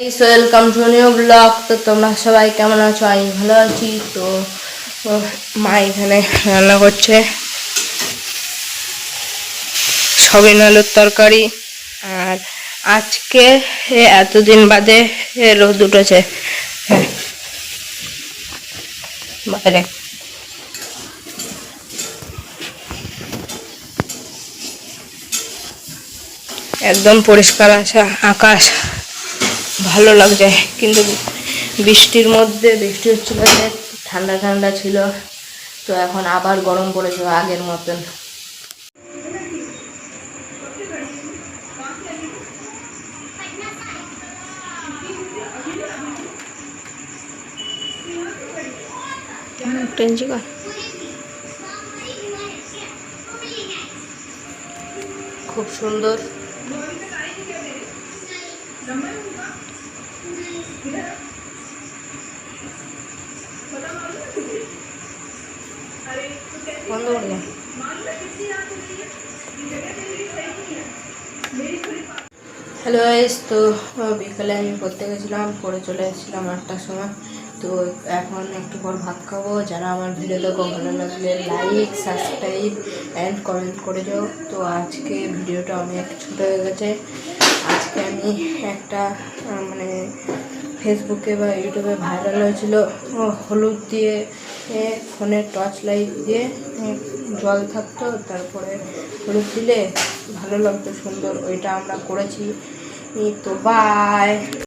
Welcome to new blog তো তোমরা সবাই কেমন আছো? আমি ভালো আছি। তো মা এখানে রান্না করছে। সবিন আলুর তরকারি। আর আজকে এতদিন বাদে রোদ উঠেছে। হ্যাঁ। বাইরে। একদম পরিষ্কার আসা আকাশ। ভালো লাগছে কিন্তু বৃষ্টির মধ্যে বৃষ্টি হচ্ছিল যে ঠান্ডা ঠান্ডা ছিল তো এখন আবার গরম পড়েছে আগের মতন। টেনজি কর খুব সুন্দর। হ্যালো এস তো বিকালে আমি পড়তে গেছিলাম পড়ে চলে এসেছিলাম আটটার সময়। তো এখন একটু পর ভাত খাব। যারা আমার ভিডিও দেখো ভালো লাগলে লাইক সাবস্ক্রাইব অ্যান্ড কমেন্ট করে যাও। তো আজকে ভিডিওটা অনেক ছোটো হয়ে গেছে। আজকে আমি একটা মানে ফেসবুকে বা ইউটিউবে ভাইরাল হয়েছিল। হলুদ দিয়ে ফোনের টর্চ লাইট দিয়ে জল থাকতো, তারপরে হলুদ দিলে ভালো লাগতো, সুন্দর। ওইটা আমরা করেছি। তো বাই